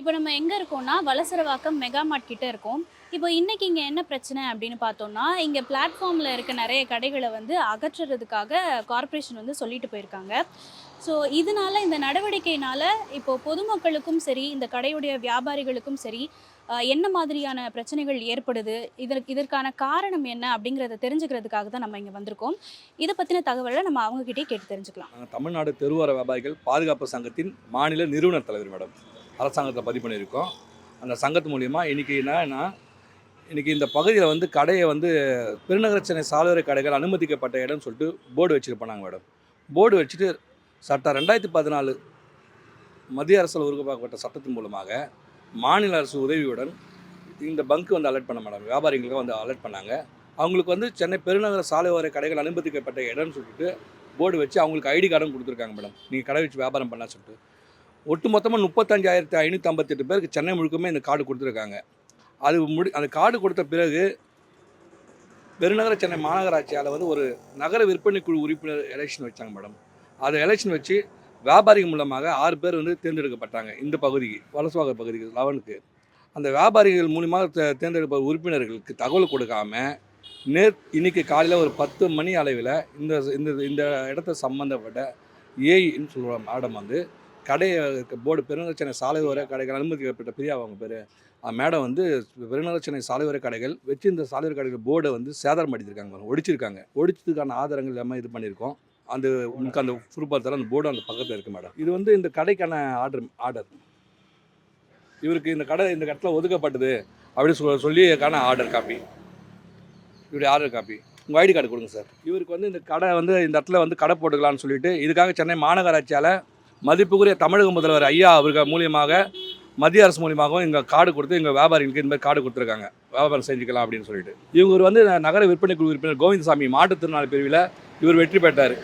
இப்போ நம்ம எங்கே இருக்கோம்னா வலசரவாக்கம் மெகா மார்ட் கிட்ட இருக்கோம். இப்போ இன்றைக்கி இங்கே என்ன பிரச்சனை அப்படின்னு பார்த்தோம்னா இங்கே பிளாட்ஃபார்மில் இருக்க நிறைய கடைகளை வந்து அகற்றுறதுக்காக கார்ப்பரேஷன் வந்து சொல்லிட்டு போயிருக்காங்க. ஸோ இதனால இந்த நடவடிக்கையினால் இப்போ பொதுமக்களுக்கும் சரி இந்த கடையுடைய வியாபாரிகளுக்கும் சரி என்ன மாதிரியான பிரச்சனைகள் ஏற்படுது? இதற்கு இதற்கான காரணம் என்ன அப்படிங்கிறத தெரிஞ்சுக்கிறதுக்காக தான் நம்ம இங்கே வந்திருக்கோம். இதை பற்றின தகவலை நம்ம அவங்ககிட்டயே கேட்டு தெரிஞ்சுக்கலாம். தமிழ்நாடு தெருவார வியாபாரிகள் பாதுகாப்பு சங்கத்தின் மாநில நிறுவனர் தலைவர் மேடம். அரசாங்கத்தில் பதிவு பண்ணியிருக்கோம். அந்த சங்கத்து மூலிமா இன்றைக்கி என்னன்னா இன்றைக்கி இந்த பகுதியில் வந்து கடையை வந்து பெருநகர சென்னை சாலையோர கடைகள் அனுமதிக்கப்பட்ட இடம்னு சொல்லிட்டு போர்டு வச்சுருப்பாங்க மேடம். போர்டு வச்சுட்டு சட்டம் ரெண்டாயிரத்தி பதினாலு மத்திய அரசில் உருவாக்கப்பட்ட சட்டத்தின் மூலமாக மாநில அரசு உதவியுடன் இந்த பங்க் வந்து அலர்ட் பண்ண மேடம். வியாபாரிகளுக்கு வந்து அலர்ட் பண்ணாங்க. அவங்களுக்கு வந்து சென்னை பெருநகர சாலையோர கடைகள் அனுமதிக்கப்பட்ட இடம்னு சொல்லிட்டு போர்டு வச்சு அவங்களுக்கு ஐடி கார்டும் கொடுத்துருக்காங்க மேடம். நீங்கள் கடை வச்சு வியாபாரம் பண்ணலாம் சொல்லிட்டு. ஒட்டு மொத்தமாக முப்பத்தஞ்சாயிரத்தி ஐநூற்றி ஐம்பத்தெட்டு பேருக்கு சென்னை முழுக்கமே இந்த கார்டு கொடுத்துருக்காங்க. அது முடி அந்த கார்டு கொடுத்த பிறகு பெருநகர சென்னை மாநகராட்சியால் வந்து ஒரு நகர விற்பனை குழு உறுப்பினர் எலெக்ஷன் வச்சாங்க மேடம். அந்த எலெக்ஷன் வச்சு வியாபாரிகள் மூலமாக ஆறு பேர் வந்து தேர்ந்தெடுக்கப்பட்டாங்க இந்த பகுதிக்கு வலசுவாக பகுதிக்கு லெவனுக்கு. அந்த வியாபாரிகள் மூலியமாக தேர்ந்தெடுப்ப உறுப்பினர்களுக்கு தகவல் கொடுக்காம நேர் இன்னைக்கு காலையில் ஒரு பத்து மணி அளவில் இந்த இந்த இந்த இடத்த சம்மந்தப்பட்ட ஏஐன்னு சொல்லுவாங்க மேடம் வந்து கடையை போர்டு பெருநகர சென்னை ஓர கடைகள் அனுமதிக்கப்பட்ட பிரியா அவங்க பேர். மேடம் வந்து பெருநகர சென்னை ஓர கடைகள் வச்சு இந்த சாலையோர கடைகள் போர்டை வந்து சேதாரம் அடிச்சிருக்காங்க ஒடிச்சிருக்காங்க. ஒடிச்சதுக்கான ஆதாரங்கள் எல்லாமே இது பண்ணியிருக்கோம். அந்த உங்களுக்கு அந்த ஃபுட்பால் அந்த போர்டு அந்த பக்கத்தில் இருக்குது மேடம். இது வந்து இந்த கடைக்கான ஆர்டர் ஆர்டர். இவருக்கு இந்த கடை இந்த இடத்துல ஒதுக்கப்பட்டது அப்படின்னு சொல்ல சொல்லிக்கான ஆர்டர் காப்பி. இவருடைய ஆர்டர் காப்பி. உங்கள் ஐடி கார்டு கொடுங்க சார். இவருக்கு வந்து இந்த கடை வந்து இந்த இடத்துல வந்து கடை போட்டுக்கலாம்னு சொல்லிட்டு இதுக்காக சென்னை மாநகராட்சியால் மதிப்புக்குரிய தமிழக முதல்வர் ஐயா அவர்கள் மூலியமாக மத்திய அரசு மூலியமாகவும் இங்கே கார்டு கொடுத்து எங்கள் வியாபாரிகளுக்கு இந்த மாதிரி கார்டு கொடுத்துருக்காங்க. வியாபாரம் செஞ்சுக்கலாம் அப்படின்னு சொல்லிட்டு. இவங்க வந்து நகர விற்பனை குழு உறுப்பினர் கோவிந்தசாமி மாற்றுத்திறனாளி பிரிவில் இவர் வெற்றி பெற்றார்.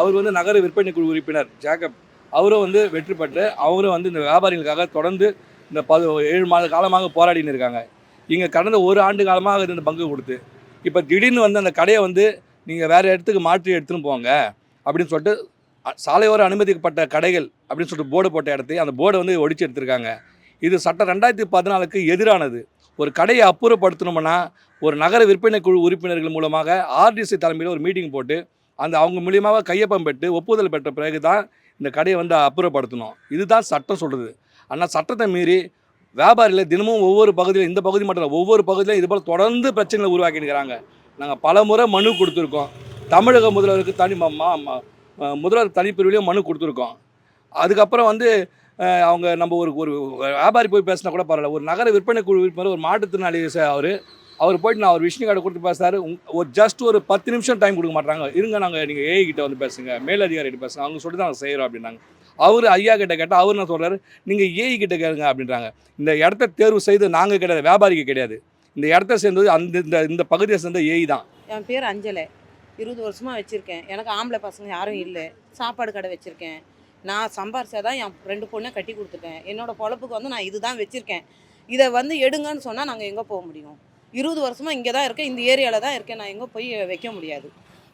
அவர் வந்து நகர விற்பனை குழு உறுப்பினர் ஜேக்கப். அவரும் வந்து வெற்றி பெற்று அவரும் வந்து இந்த வியாபாரிகளுக்காக தொடர்ந்து இந்த பது ஏழு மாத காலமாக போராடின்னு இருக்காங்க. இங்கே கடந்த ஒரு ஆண்டு காலமாக இந்த பங்கு கொடுத்து இப்போ திடீர்னு வந்து அந்த கடையை வந்து நீங்கள் வேறு இடத்துக்கு மாற்றி எடுத்துன்னு போங்க அப்படின்னு சொல்லிட்டு சாலையோர அனுமதிக்கப்பட்ட கடைகள் அப்படின்னு சொல்லிட்டு போர்டு போட்ட இடத்தையும் அந்த போர்டை வந்து ஒடிச்சு எடுத்திருக்காங்க. இது சட்டம் ரெண்டாயிரத்தி பதினாலுக்கு எதிரானது. ஒரு கடையை அப்புறப்படுத்தணும்னா ஒரு நகர விற்பனை குழு உறுப்பினர்கள் மூலமாக ஆர்டிசி தலைமையில் ஒரு மீட்டிங் போட்டு அந்த அவங்க மூலியமாக கையொப்பம் பெற்று ஒப்புதல் பெற்ற பிறகு தான் இந்த கடையை வந்து அப்புறப்படுத்தணும். இதுதான் சட்டம் சொல்கிறது ஆனால் சட்டத்தை மீறி வியாபாரியில் தினமும் ஒவ்வொரு பகுதியில் இந்த பகுதி மட்டும் இல்லை ஒவ்வொரு பகுதியிலும் இதுபோல் தொடர்ந்து பிரச்சனைகளை உருவாக்கிட்டு இருக்கிறாங்க. நாங்கள் பல முறை மனு கொடுத்துருக்கோம். தமிழக முதல்வருக்கு தனி மா- முதல்வர் தனிப்பிரிவிலையும் மனு கொடுத்துருக்கோம். அதுக்கப்புறம் வந்து அவங்க நம்ம ஒரு ஒரு வியாபாரி போய் பேசினா கூட பரவாயில்ல. ஒரு நகர விற்பனை குழு உறுப்பினர் ஒரு மாற்றுத்திறனாளி அவர் அவர் போயிட்டு நான் ஒரு விஷ்ணு கார்டு கொடுத்து பேசுறாரு. ஒரு ஜஸ்ட் ஒரு பத்து நிமிஷம் டைம் கொடுக்க மாட்டாங்க. இருங்க நாங்கள் நீங்கள் ஏஐ கிட்ட வந்து பேசுங்க மேலதிகாரிகிட்ட பேசுங்க அவங்க சொல்லி தான் நாங்கள் செய்கிறோம் அப்படின்னாங்க. அவர் ஐயா கிட்ட கேட்டால் அவர் என்ன சொல்கிறாரு நீங்கள் ஏஐ கிட்ட கேளுங்க அப்படின்றாங்க. இந்த இடத்த தேர்வு செய்து நாங்கள் கிடையாது வியாபாரிக்கு கிடையாது. இந்த இடத்த சேர்ந்தது அந்த இந்த இந்த பகுதியை சேர்ந்த ஏஐ தான். என் பேர் அஞ்சலை. இருபது வருஷமாக வச்சுருக்கேன். எனக்கு ஆம்பளை பசங்க யாரும் இல்லை. சாப்பாடு கடை வச்சுருக்கேன். நான் சம்பாரிச்சா தான் என் ரெண்டு பொண்ணை கட்டி கொடுத்துட்டேன். என்னோட பொழப்புக்கு வந்து நான் இதுதான் வச்சுருக்கேன். இதை வந்து எடுங்கன்னு சொன்னால் நாங்கள் எங்கே போக முடியும்? இருபது வருஷமாக இங்கே தான் இருக்கேன். இந்த ஏரியாவில் தான் இருக்கேன். நான் எங்கே போய் வைக்க முடியாது.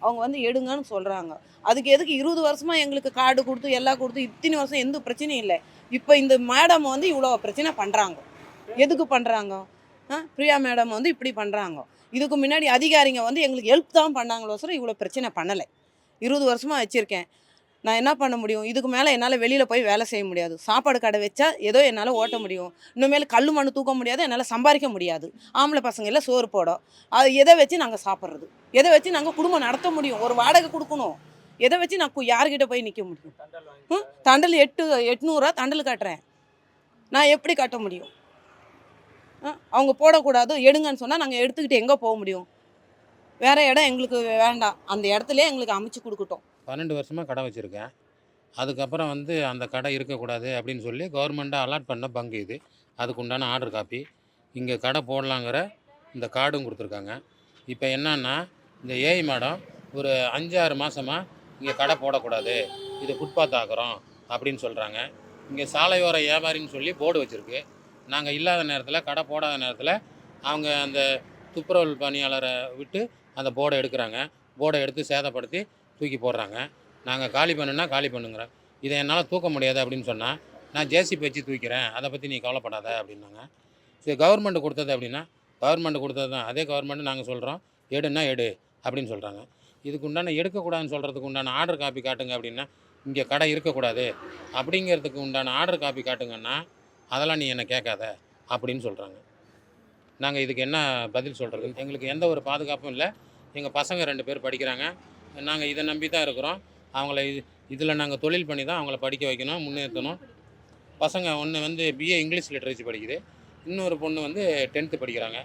அவங்க வந்து எடுங்கன்னு சொல்கிறாங்க அதுக்கு எதுக்கு இருபது வருஷமாக எங்களுக்கு கார்டு கொடுத்து எல்லாம் கொடுத்து இத்தனை வருஷம் எந்த பிரச்சனையும் இல்லை. இப்போ இந்த மேடம் வந்து இவ்வளோ பிரச்சனை பண்ணுறாங்க எதுக்கு பண்ணுறாங்க பிரியா மேடம் வந்து இப்படி பண்ணுறாங்க இதுக்கு முன்னாடி அதிகாரிங்க வந்து எங்களுக்கு ஹெல்ப் தான் பண்ணாங்களோ சார் இவ்வளோ பிரச்சனை பண்ணலை. இருபது வருஷமாக வச்சுருக்கேன். நான் என்ன பண்ண முடியும்? இதுக்கு மேலே என்னால் வெளியில் போய் வேலை செய்ய முடியாது. சாப்பாடு கடை வச்சா ஏதோ என்னால் ஓட்ட முடியும். இனிமேல் கல் மண் தூக்க முடியாது என்னால் சம்பாதிக்க முடியாது. ஆம்பளை பசங்க எல்லாம் சோறு போடும். அது எதை வச்சு நாங்கள் சாப்பிட்றது? எதை வச்சு நாங்கள் குடும்பம் நடத்த முடியும்? ஒரு வாடகை கொடுக்கணும். எதை வச்சு நான் யார்கிட்ட போய் நிற்க முடியும்? ம்? தண்டல் எட்டு எட்நூறுரூவா தண்டல் கட்டுறேன். நான் எப்படி கட்ட முடியும்? அவங்க போடக்கூடாது எடுங்கன்னு சொன்னால் நாங்கள் எடுத்துக்கிட்டு எங்கே போக முடியும்? வேறு இடம் எங்களுக்கு வேண்டாம். அந்த இடத்துல எங்களுக்கு அமைச்சு கொடுக்கட்டும். பன்னெண்டு வருஷமாக கடை வச்சுருக்கேன். அதுக்கப்புறம் வந்து அந்த கடை இருக்கக்கூடாது அப்படின்னு சொல்லி கவர்மெண்ட்டாக அலாட் பண்ண பங்கு இது. அதுக்கு உண்டான ஆர்டர் காப்பி இங்கே கடை போடலாங்கிற இந்த கார்டும் கொடுத்துருக்காங்க. இப்போ என்னன்னா இந்த ஏஐ மேடம் ஒரு அஞ்சு ஆறு மாதமாக இங்கே கடை போடக்கூடாது. இது ஃபுட்பாத் ஆக்குறோம் அப்படின்னு சொல்கிறாங்க இங்கே சாலையோர வியாபாரின்னு சொல்லி போர்டு வச்சுருக்கு. நாங்கள் இல்லாத நேரத்தில் கடை போடாத நேரத்தில் அவங்க அந்த துப்புரவு பணியாளரை விட்டு அந்த போர்டை எடுக்கிறாங்க. போர்டை எடுத்து சேதப்படுத்தி தூக்கி போடுறாங்க. நாங்கள் காலி பண்ணுனா காலி பண்ணுங்கிறோம் இதை என்னால் தூக்க முடியாது அப்படின்னு சொன்னால் நான் ஜேசிபி வச்சு தூக்கிறேன். அதை பற்றி நீ கவலைப்படாத அப்படின்னாங்க. சரி கவர்மெண்ட் கொடுத்தது அப்படின்னா கவர்மெண்ட் கொடுத்தது தான். அதே கவர்மெண்ட் நாங்கள் சொல்கிறோம் எடுன்னா எடு அப்படின்னு சொல்கிறாங்க இதுக்கு உண்டான எடுக்கக்கூடாதுன்னு சொல்கிறதுக்கு உண்டான ஆர்டர் காப்பி காட்டுங்க அப்படின்னா இங்கே கடை இருக்கக்கூடாது. அப்படிங்கிறதுக்கு உண்டான ஆர்டர் காப்பி காட்டுங்கன்னா அதெல்லாம் நீ என்னை கேட்காத அப்படின்னு சொல்கிறாங்க நாங்கள் இதுக்கு என்ன பதில் சொல்கிறது எங்களுக்கு எந்த ஒரு பாதுகாப்பும் இல்லை. எங்கள் பசங்க ரெண்டு பேர் படிக்கிறாங்க. நாங்கள் இதை நம்பி தான் இருக்கிறோம். அவங்கள இது இதில் நாங்கள் தொழில் பண்ணி தான் அவங்கள படிக்க வைக்கணும் முன்னேற்றணும். பசங்க ஒன்று வந்து பிஏ இங்கிலீஷ் லிட்ரேச்சர் படிக்குது. இன்னொரு பொண்ணு வந்து டென்த்து படிக்கிறாங்க.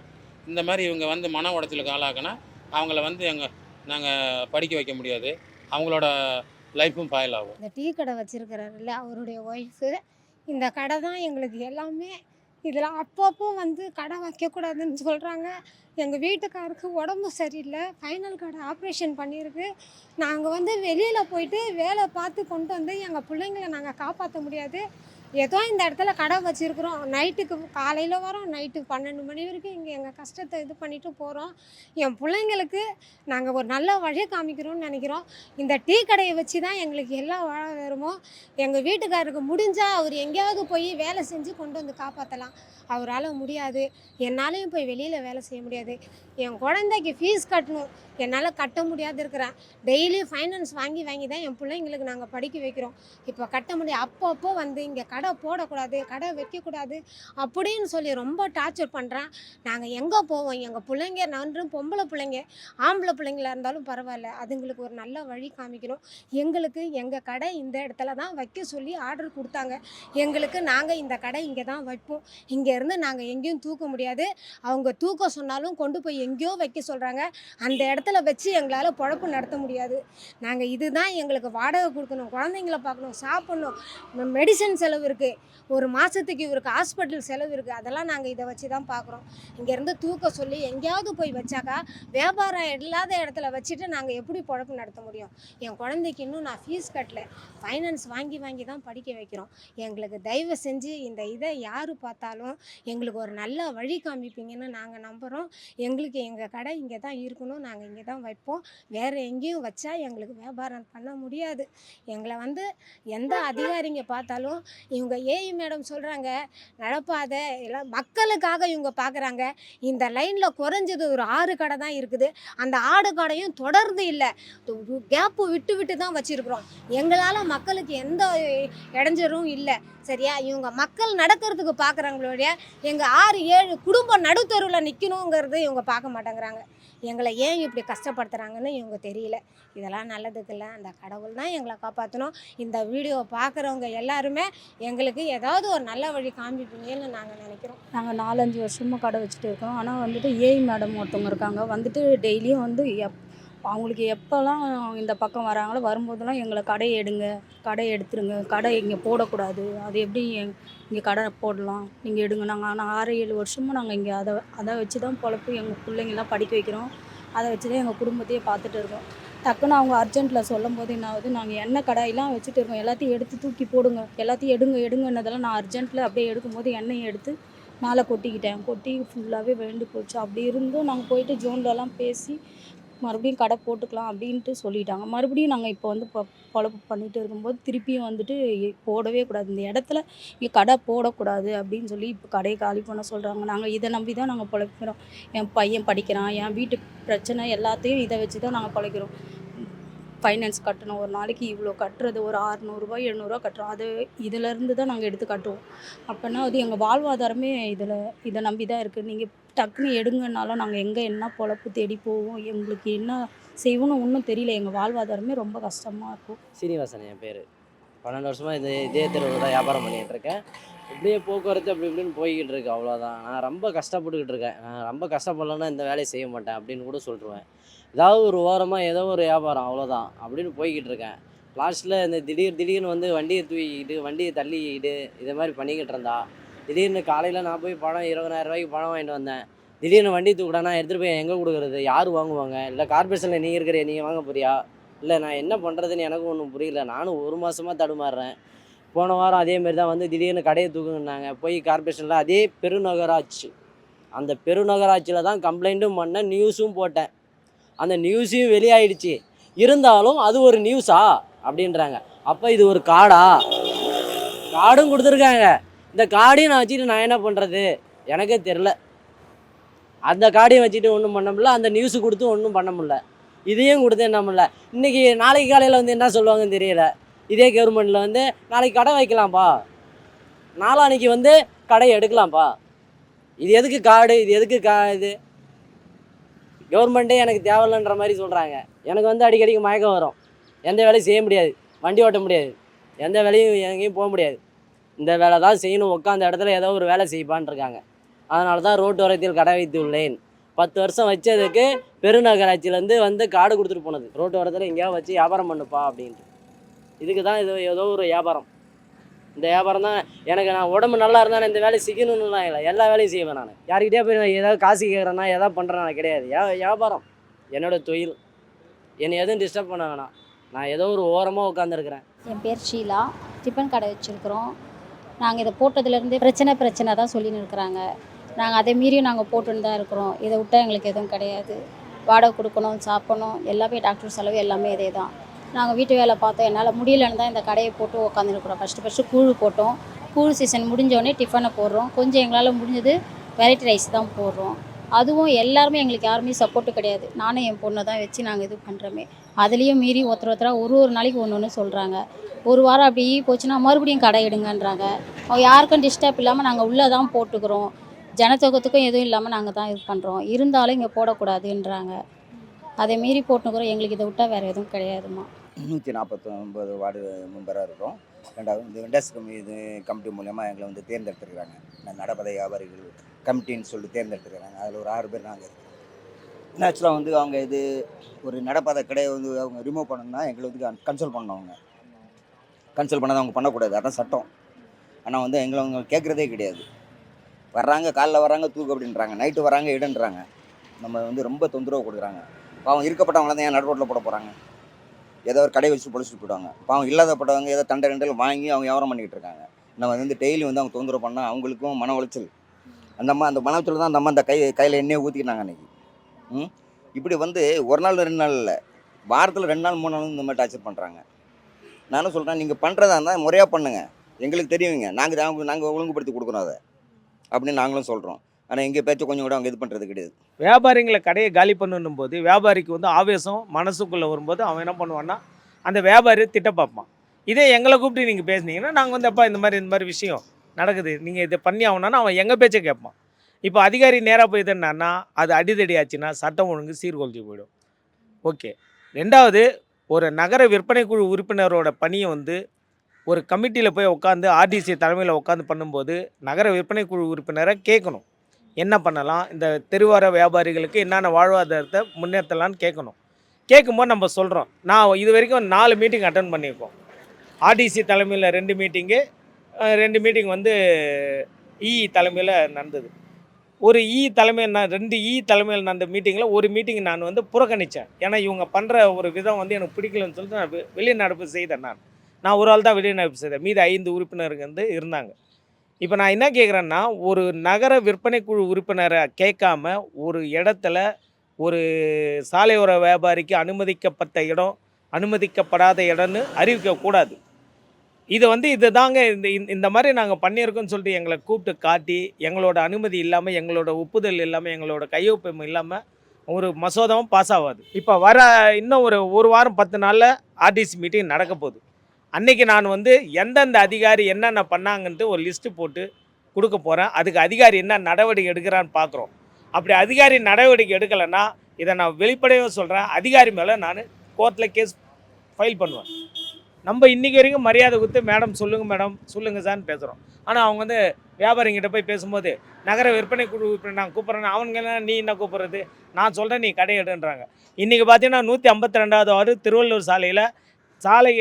இந்த மாதிரி இவங்க வந்து மன உடச்சலுக்கு ஆளாக்குனா அவங்கள வந்து எங்கள் நாங்கள் படிக்க வைக்க முடியாது. அவங்களோட லைஃப்பும் ஃபயல் ஆகும். இந்த டீ கடை வச்சுருக்கிறாருல்ல அவருடைய ஒய்ஃபு இந்த கடை தான் எங்களுக்கு எல்லாமே. இதில் அப்பப்போ வந்து கடை வைக்கக்கூடாதுன்னு சொல்கிறாங்க எங்கள் வீட்டுக்காருக்கு உடம்பு சரியில்லை. ஃபைனல் கடை ஆப்ரேஷன் பண்ணியிருக்கு. நாங்கள் வந்து வெளியில் போயிட்டு வேலை பார்த்து கொண்டு வந்து எங்கள் பிள்ளைங்கள நாங்கள் காப்பாற்ற முடியாது. ஏதோ இந்த இடத்துல கடை வச்சுருக்குறோம். நைட்டுக்கு காலையில் வரோம் நைட்டு பன்னெண்டு மணி வரைக்கும் இங்கே எங்கள் கஷ்டத்தை இது பண்ணிவிட்டு போகிறோம் என் பிள்ளைங்களுக்கு நாங்கள் ஒரு நல்ல வழி காமிக்கிறோம்னு நினைக்கிறோம். இந்த டீ கடையை வச்சு தான் எங்களுக்கு எல்லா வாழ்வாதாரமோ எங்கள் வீட்டுக்காரருக்கு முடிஞ்சால் அவர் எங்கேயாவது போய் வேலை செஞ்சு கொண்டு வந்து காப்பாற்றலாம் அவரால் முடியாது. என்னாலையும் போய் வெளியில் வேலை செய்ய முடியாது. என் குழந்தைக்கு ஃபீஸ் கட்டணும். என்னால் கட்ட முடியாது இருக்கிறேன். டெய்லி ஃபைனான்ஸ் வாங்கி வாங்கி தான் என் பிள்ளைங்களுக்கு நாங்கள் படிக்க வைக்கிறோம். இப்போ கட்ட முடியாது அப்பப்போ வந்து இங்கே கடை போடக்கூடாது கடை வைக்கக்கூடாது அப்படின்னு சொல்லி ரொம்ப டார்ச்சர் பண்ணுறான் நாங்கள் எங்கே போவோம்? எங்கள் பிள்ளைங்க நன்றும் பொம்பளை பிள்ளைங்க ஆம்பளை பிள்ளைங்களா இருந்தாலும் பரவாயில்ல. அதுங்களுக்கு ஒரு நல்ல வழி காமிக்கணும். எங்களுக்கு எங்கள் கடை இந்த இடத்துல தான் வைக்க சொல்லி ஆர்டர் கொடுத்தாங்க. எங்களுக்கு நாங்கள் இந்த கடை இங்கே தான் வைப்போம். இங்கேருந்து நாங்கள் எங்கேயும் தூக்க முடியாது. அவங்க தூக்க சொன்னாலும் கொண்டு போய் எங்கேயோ வைக்க சொல்கிறாங்க அந்த இடத்துல வச்சு எங்களால் பொழப்பு நடத்த முடியாது. நாங்கள் இதுதான் எங்களுக்கு வாடகை கொடுக்கணும். குழந்தைங்கள பார்க்கணும் சாப்பிட்ணும். மெடிசன் செலவு இருக்குது ஒரு மாதத்துக்கு இவருக்கு ஹாஸ்பிட்டல் செலவு இருக்குது அதெல்லாம் நாங்கள் இதை வச்சு தான் பார்க்குறோம் இங்கேருந்து தூக்க சொல்லி எங்கேயாவது போய் வச்சாக்கா வியாபாரம் இல்லாத இடத்துல வச்சுட்டு நாங்கள் எப்படி பொழப்பு நடத்த முடியும்? என் குழந்தைக்கு இன்னும் நான் ஃபீஸ் கட்டல. ஃபைனான்ஸ் வாங்கி வாங்கி தான் படிக்க வைக்கிறோம். எங்களுக்கு தயவு செஞ்சு இந்த இதை யார் பார்த்தாலும் எங்களுக்கு ஒரு நல்ல வழி காமிப்பீங்கன்னு நாங்கள் நம்புகிறோம் எங்களுக்கு எங்கள் கடை இங்கே தான் இருக்கணும். நாங்கள் இங்கே தான் வைப்போம். வேறு எங்கேயும் வச்சா எங்களுக்கு வியாபாரம் பண்ண முடியாது. எங்களை வந்து எந்த அதிகாரிங்க பார்த்தாலும் இவங்க ஏஇ மேடம் சொல்கிறாங்க நடப்பாத எல்லாம் மக்களுக்காக இவங்க பார்க்குறாங்க இந்த லைனில் குறைஞ்சது ஒரு ஆறு கடை தான் இருக்குது. அந்த ஆடு கடையும் தொடர்ந்து இல்லை. கேப்பு விட்டு விட்டு தான் வச்சுருக்குறோம். எங்களால் மக்களுக்கு எந்த இடைஞ்சரும் இல்லை. சரியா? இவங்க மக்கள் நடக்கிறதுக்கு பார்க்குறாங்களோடைய எங்கள் ஆறு ஏழு குடும்பம் நடுத்தருவில் நிற்கணுங்கிறது இவங்க பார்க்க மாட்டேங்கிறாங்க. எங்களை ஏன் இப்படி கஷ்டப்படுத்துகிறாங்கன்னு இவங்க தெரியல. இதெல்லாம் நல்லதுக்கு இல்லை அந்த கடவுள் தான் எங்களை காப்பாற்றணும் இந்த வீடியோ பார்க்குறவங்க எல்லாருமே எங்களுக்கு ஏதாவது ஒரு நல்ல வழி காமிப்பீங்கன்னு நாங்கள் நினைக்கிறோம். நாங்கள் நாலஞ்சு வருஷமாக கடை வச்சுட்டு இருக்கோம். ஆனால் வந்துட்டு ஏஐ மேடம் ஒருத்தவங்க இருக்காங்க. வந்துட்டு டெய்லியும் வந்து எப் அவங்களுக்கு எப்போல்லாம் இந்த பக்கம் வராங்களோ வரும்போதெல்லாம் எங்களை கடை எடுங்க கடை எடுத்துருங்க. கடை இங்கே போடக்கூடாது. அது எப்படி இங்கே கடை போடலாம். நீங்கள் எடுங்க. நாங்கள் ஆனால் ஆறு ஏழு வருஷமும் நாங்கள் இங்கே அதை அதை வச்சு தான் பொழப்பு. எங்கள் பிள்ளைங்கள்லாம் படிக்க வைக்கிறோம். அதை வச்சு தான் எங்கள் குடும்பத்தையே பார்த்துட்டு இருக்கோம். டக்குன்னு அவங்க அர்ஜென்ட்டில் சொல்லும் போது என்ன ஆகுது? நாங்கள் எண்ணெய் கடாயெல்லாம் வச்சுட்டு இருக்கோம். எல்லாத்தையும் எடுத்து தூக்கி போடுங்க. எல்லாத்தையும் எடுங்க எடுங்கன்னதெல்லாம் நான் அர்ஜென்ட்டில் அப்படியே எடுக்கும்போது எண்ணெயை எடுத்து மேலே கொட்டிக்கிட்டேன். கொட்டி ஃபுல்லாகவே வேண்டு போச்சு. அப்படி இருந்தும் நாங்கள் போயிட்டு ஜோன்லலாம் பேசி மறுபடியும் கடை போட்டுக்கலாம் அப்படின்ட்டு சொல்லிட்டாங்க. மறுபடியும் நாங்கள் இப்போ வந்து பொ பொழப்பு பண்ணிட்டு இருக்கும்போது திருப்பியும் வந்துட்டு போடவே கூடாது. இந்த இடத்துல இங்கே கடை போடக்கூடாது அப்படின்னு சொல்லி இப்போ கடையை காலி பண்ண சொல்கிறாங்க நாங்கள் இதை நம்பி தான் நாங்கள் பிழைக்கிறோம். என் பையன் படிக்கிறான் என் வீட்டு பிரச்சனை எல்லாத்தையும் இதை வச்சு தான் நாங்கள் பிழைக்கிறோம். ஃபைனான்ஸ் கட்டணும். ஒரு நாளைக்கு இவ்வளோ கட்டுறது ஒரு அறநூறுபா எழுநூறுவா கட்டுறோம். அது இதிலேருந்து தான் நாங்கள் எடுத்து கட்டுவோம். அப்போனா அது எங்கள் வாழ்வாதாரமே இதில் இதை நம்பி தான் இருக்குது நீங்கள் டக்குன்னு எடுங்கனாலும் நாங்கள் எங்கே என்ன பொழப்பு தேடி போவோம் எங்களுக்கு என்ன செய்வோன்னு ஒன்றும் தெரியல. எங்கள் வாழ்வாதாரமே ரொம்ப கஷ்டமாக இருக்கும். சீனிவாசன் என் பேர். பன்னெண்டு வருஷமாக இந்த இதே தெருவில் தான் வியாபாரம் பண்ணிகிட்டு இருக்கேன். இப்படியே போக்குவரத்து அப்படி இப்படின்னு போய்கிட்டு இருக்கு அவ்வளோதான் நான் ரொம்ப கஷ்டப்பட்டுக்கிட்டு இருக்கேன். நான் ரொம்ப கஷ்டப்படலன்னா இந்த வேலையை செய்ய மாட்டேன் அப்படின்னு கூட சொல்லிடுவேன் ஏதாவது ஒரு ஓரமாக ஏதோ ஒரு வியாபாரம் அவ்வளோதான் அப்படின்னு போய்கிட்டு இருக்கேன். லாஸ்ட்டில் இந்த திடீர் திடீர்னு வந்து வண்டியை தூக்கிக்கிட்டு வண்டியை தள்ளிக்கிட்டு இதை மாதிரி பண்ணிக்கிட்டு இருந்தா திடீர்னு காலையில் நான் போய் பணம் இருபதாயிரம் ரூபாய்க்கு பணம் வாங்கிட்டு வந்தேன். திடீர்னு வண்டி தூக்கிடானா எடுத்துகிட்டு போய் எங்கே கொடுக்குறது? யார் வாங்குவாங்க? இல்லை கார்பரேஷனில் நீங்கள் இருக்கிற நீங்கள் வாங்க போறியா? இல்லை நான் என்ன பண்ணுறதுன்னு எனக்கும் ஒன்றும் புரியல. நானும் ஒரு மாதமாக தடுமாறுறேன். போன வாரம் அதே மாதிரி தான் வந்து திடீர்னு கடையை தூக்குங்கன்னாங்க போய் கார்பரேஷனில் அதே பெருநகராட்சி அந்த பெருநகராட்சியில் தான் கம்ப்ளைண்ட்டும் பண்ணேன் நியூஸும் போட்டேன். அந்த நியூஸையும் வெளியாயிடுச்சு. இருந்தாலும் அது ஒரு நியூஸா அப்படின்றாங்க. அப்போ இது ஒரு காடா? கார்டும் கொடுத்துருக்காங்க. இந்த கார்டையும் நான் வச்சுட்டு நான் என்ன பண்ணுறது எனக்கே தெரில அந்த கார்டையும் வச்சுட்டு ஒன்றும் பண்ண முடியல. அந்த நியூஸ் கொடுத்து ஒன்றும் பண்ண முடியல. இதையும் கொடுத்து என்ன பண்ணல? இன்றைக்கி நாளைக்கு காலையில் வந்து என்ன சொல்லுவாங்கன்னு தெரியல. இதே கவர்மெண்ட்டில் வந்து நாளைக்கு கடை வைக்கலாம்ப்பா நாளான்னைக்கு வந்து கடை எடுக்கலாம்ப்பா இது எதுக்கு காடு? இது எதுக்கு கா இது கவர்மெண்ட்டே எனக்கு தேவையில்லைன்ற மாதிரி சொல்கிறாங்க எனக்கு வந்து அடிக்கடிக்கு மயக்கம் வரும். எந்த வேலையும் செய்ய முடியாது. வண்டி ஓட்ட முடியாது. எந்த வேலையும் எங்கேயும் போக முடியாது. இந்த வேலை தான் செய்யணும். உட்காந்த இடத்துல ஏதோ ஒரு வேலை செய்ப்பான்ருக்காங்க அதனால தான் ரோட்டோரத்தில் கடை வைத்துள்ளேன் பத்து வருஷம் வச்சதுக்கு பெருநகராட்சியிலேருந்து வந்து காடு கொடுத்துட்டு போனது. ரோட்டு ஓரத்தில் எங்கேயாவது வச்சு வியாபாரம் பண்ணுப்பா அப்படின்ட்டு. இதுக்கு தான் இது ஏதோ ஒரு வியாபாரம். இந்த வியாபாரம் தான். எனக்கு நான் உடம்பு நல்லா இருந்தால் இந்த வேலையை செய்யணும்னுலாம் இல்லை. எல்லா வேலையும் செய்வேன் நான். யார்கிட்டயே போய் நான் ஏதாவது காசு கேட்குறேன்னா எதாவது பண்ணுறேன்னா கிடையாது. வியாபாரம். என்னோடய தொழில். என்னை எதுவும் டிஸ்டர்ப் பண்ண வேணாம். நான் ஏதோ ஒரு ஓரமாக உட்காந்துருக்குறேன் என் பேர் ஷீலா. டிஃபன் கடை வச்சுருக்குறோம். நாங்கள் இதை போட்டதுலேருந்து பிரச்சனை பிரச்சனை தான் சொல்லின்னு இருக்கிறாங்க. நாங்கள் அதை மீறியும் நாங்கள் போட்டுன்னு தான் இருக்கிறோம். இதை விட்டால் எங்களுக்கு எதுவும் கிடையாது. வாடகை கொடுக்கணும் சாப்பிடணும். எல்லாமே டாக்டர் செலவு எல்லாமே இதே தான். நாங்கள் வீட்டு வேலை பார்த்தோம். என்னால் முடியலன்னு தான் இந்த கடையை போட்டு உட்காந்துருக்குறோம் ஃபஸ்ட்டு ஃபஸ்ட்டு கூழ் போட்டோம். கூழ் சீசன் முடிஞ்சோடனே டிஃபனை போடுறோம். கொஞ்சம் எங்களால் முடிஞ்சது வெரைட்டி ரைஸ் தான் போடுறோம். அதுவும் எல்லாருமே எங்களுக்கு யாருமே சப்போர்ட்டு கிடையாது. நானும் என் பொண்ணை தான் வச்சு நாங்கள் இது பண்ணுறோமே அதுலேயும் மீறி ஒருத்தர் ஒருத்தராக ஒரு ஒரு நாளைக்கு ஒன்று ஒன்று சொல்கிறாங்க ஒரு வாரம் அப்படி போச்சுன்னா மறுபடியும் கடை எடுங்கன்றாங்க. அவங்க யாருக்கும் டிஸ்டர்ப் இல்லாமல் நாங்கள் உள்ளே தான் போட்டுக்கிறோம். ஜனத்தொகத்துக்கும் எதுவும் இல்லாமல் நாங்கள் தான் இது பண்ணுறோம் இருந்தாலும் இங்கே போடக்கூடாதுன்றாங்க. அதை மீறி போட்டுக்கிறோம் எங்களுக்கு இதை விட்டால் வேறு எதுவும் கிடையாதுமா நூற்றி நாற்பத்தொம்பது வார்டு மெம்பராக இருக்கும். ரெண்டாவது இந்த வெண்டர்ஸ் இது கமிட்டி மூலயமா எங்களை வந்து தேர்ந்தெடுத்துருக்காங்க. இந்த நடப்பதை வியாபாரிகள் கமிட்டின்னு சொல்லி தேர்ந்தெடுத்துருக்காங்க. அதில் ஒரு ஆறு பேர் நாங்கள் இருக்கோம். ஆக்சுவலாக வந்து அவங்க இது ஒரு நடப்பாதை கடையை வந்து அவங்க ரிமூவ் பண்ணணும்னா எங்களை வந்து கன்சல்ட் பண்ணணும் அவங்க. கன்சல்ட் பண்ணாத அவங்க பண்ணக்கூடாது. அதான் சட்டம். ஆனால் வந்து எங்களை அவங்க கேட்குறதே கிடையாது. வர்றாங்க காலைல வர்றாங்க தூக்கு அப்படின்றாங்க நைட்டு வராங்க இடன்றாங்க. நம்ம வந்து ரொம்ப தொந்தரவு கொடுக்குறாங்க. பாவம் இருக்கப்பட்டவங்கள தான் ஏன் நடு ரோட்டில் போட போகிறாங்க ஏதோ ஒரு கடை வச்சு பொழிச்சிட்டு போயிடுவாங்க. பாவம் இல்லாதப்பட்டவங்க ஏதோ தண்டை ரெண்டில் வாங்கி அவங்க வியாபாரம் பண்ணிக்கிட்டு இருக்காங்க. நம்ம வந்து டெய்லி வந்து அவங்க தொந்தரவு பண்ணால் அவங்களுக்கும் மன உளைச்சல். அந்த அம்மா அந்த மன உளைச்சல் தான் அந்த அம்மா அந்த கை கையில் எண்ணெயை ஊற்றிக்கினாங்க அன்றைக்கி ம்? இப்படி வந்து ஒரு நாள் ரெண்டு நாள் இல்லை. வாரத்தில் ரெண்டு நாள் மூணு நாள் இந்த மாதிரி டார்ச்சர் பண்ணுறாங்க நானும் சொல்கிறேன் நீங்கள் பண்ணுறதா இருந்தால் முறையாக பண்ணுங்கள் எங்களுக்கு தெரியுங்க. நாங்கள் நாங்கள் ஒழுங்குபடுத்தி கொடுக்குறோம் அதை. அப்படின்னு நாங்களும் சொல்கிறோம் ஆனால் எங்கள் பேச்சை கொஞ்சம் கூட அவங்க இது பண்ணுறது கிடையாது. வியாபாரிங்களை கடையை காலி பண்ணணும் போது வியாபாரிக்கு வந்து ஆவேசம் மனசுக்குள்ளே வரும்போது அவன் என்ன பண்ணுவான்னா அந்த வியாபாரி திட்ட பார்ப்பான். இதே எங்களை கூப்பிட்டு நீங்கள் பேசுனீங்கன்னா நாங்கள் வந்து அப்பா இந்த மாதிரி இந்த மாதிரி விஷயம் நடக்குது. நீங்கள் இதை பண்ணி ஆகணும்னா அவன் எங்கள் பேச்சை கேட்பான். இப்போ அதிகாரி நேராக போய் என்னன்னா அது அடிதடி ஆச்சுன்னா சட்டம் ஒழுங்கு சீர்கொழிஞ்சு போயிடும். ஓகே. ரெண்டாவது ஒரு நகர விற்பனை குழு உறுப்பினரோட பணியை வந்து ஒரு கமிட்டியில் போய் உட்காந்து ஆர்டிசி தலைமையில் உட்காந்து பண்ணும்போது நகர விற்பனை குழு உறுப்பினரை கேட்கணும். என்ன பண்ணலாம்? இந்த தெருவார வியாபாரிகளுக்கு என்னென்ன வாழ்வாதாரத்தை முன்னேற்றலான்னு கேட்கணும். கேட்கும்போது நம்ம சொல்கிறோம் நான் இது வரைக்கும் நாலு மீட்டிங் அட்டன் பண்ணியிருக்கோம். ஆர்டிசி தலைமையில் ரெண்டு மீட்டிங்கு ரெண்டு மீட்டிங் வந்து இ தலைமையில் நடந்தது. ஒரு இ தலைமையில் நான் ரெண்டு இ தலைமையில் நடந்த மீட்டிங்கில் ஒரு மீட்டிங் நான் வந்து புறக்கணித்தேன் ஏன்னா இவங்க பண்ணுற ஒரு விதம் வந்து எனக்கு பிடிக்கலன்னு சொல்லிட்டு நான் வெளிநடப்பு செய்தேன் நான். நான் ஒரு ஆள் தான் வெளிநடப்பு செய்தேன். மீது ஐந்து உறுப்பினர்கள் வந்து இருந்தாங்க. இப்போ நான் என்ன கேட்குறேன்னா ஒரு நகர விற்பனை குழு உறுப்பினரை கேட்காம ஒரு இடத்துல ஒரு சாலையோர வியாபாரிக்கு அனுமதிக்கப்பட்ட இடம் அனுமதிக்கப்படாத இடம்னு அறிவிக்கக்கூடாது இதை வந்து இது தாங்க இந்த இந்த- இந்த மாதிரி நாங்கள் பண்ணியிருக்கோம்னு சொல்லிட்டு எங்களை கூப்பிட்டு காட்டி எங்களோட அனுமதி இல்லாமல் எங்களோட ஒப்புதல் இல்லாமல் எங்களோட கையொப்பம் இல்லாமல் ஒரு மசோதாவும் பாஸ் ஆகாது. இப்போ வர இன்னும் ஒரு ஒரு வாரம் பத்து நாளில் ஆர்டிசி மீட்டிங் நடக்க போகுது. அன்றைக்கி நான் வந்து எந்தெந்த அதிகாரி என்னென்ன பண்ணாங்கன்ட்டு ஒரு லிஸ்ட்டு போட்டு கொடுக்க போகிறேன் அதுக்கு அதிகாரி என்ன நடவடிக்கை எடுக்கிறான்னு பார்க்குறோம் அப்படி அதிகாரி நடவடிக்கை எடுக்கலைன்னா இதை நான் வெளிப்படையாக சொல்கிறேன் அதிகாரி மேலே நான் கோர்ட்டில் கேஸ் ஃபைல் பண்ணுவேன். நம்ம இன்றைக்கி வரைக்கும் மரியாதை கொடுத்து மேடம் சொல்லுங்கள் மேடம் சொல்லுங்கள் சார்னு பேசுகிறோம் ஆனால் அவங்க வந்து வியாபாரிங்கிட்ட போய் பேசும்போது நகர விற்பனை குழு நான் கூப்பிட்றேன். அவனுங்க என்ன நீ என்ன கூப்பிட்றது? நான் சொல்கிறேன் நீ கடை எடுன்றாங்க. இன்றைக்கி பார்த்தீங்கன்னா நூற்றி ஐம்பத்தி ரெண்டாவது ஆறு திருவள்ளூர் சாலையில் சாலை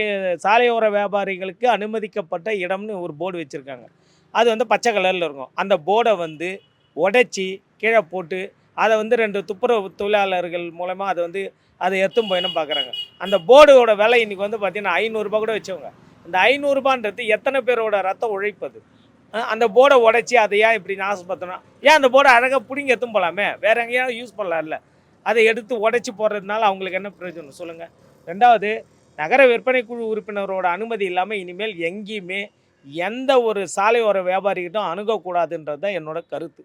சாலையோர வியாபாரிகளுக்கு அனுமதிக்கப்பட்ட இடம்னு ஒரு போர்டு வச்சுருக்காங்க. அது வந்து பச்சை கலரில் இருக்கும். அந்த போர்டை வந்து உடைச்சி கீழே போட்டு அதை வந்து ரெண்டு துப்புரவு தொழிலாளர்கள் மூலமாக அதை வந்து அதை எத்தும் போயினும் பார்க்குறாங்க. அந்த போர்டோட விலை இன்றைக்கி வந்து பார்த்திங்கன்னா ஐநூறுரூபா கூட வச்சவங்க இந்த ஐநூறுரூபான்றது எத்தனை பேரோட ரத்தம் உழைப்பது அந்த போர்டை உடைச்சி அதை ஏன் இப்படி நாசப்படுத்தணும்? ஏன் அந்த போர்டை அழகாக பிடிங்கி எத்தும் போகலாமே வேறு எங்கேயாவது யூஸ் பண்ணலாம்ல. அதை எடுத்து உடைச்சி போடுறதுனால அவங்களுக்கு என்ன பிரயோஜனம் சொல்லுங்கள் ரெண்டாவது நகர விற்பனை குழு உறுப்பினரோட அனுமதி இல்லாமல் இனிமேல் எங்கேயுமே எந்த ஒரு சாலையோர வியாபாரிகிட்டும் அணுகக்கூடாதுன்றது தான் என்னோட கருத்து.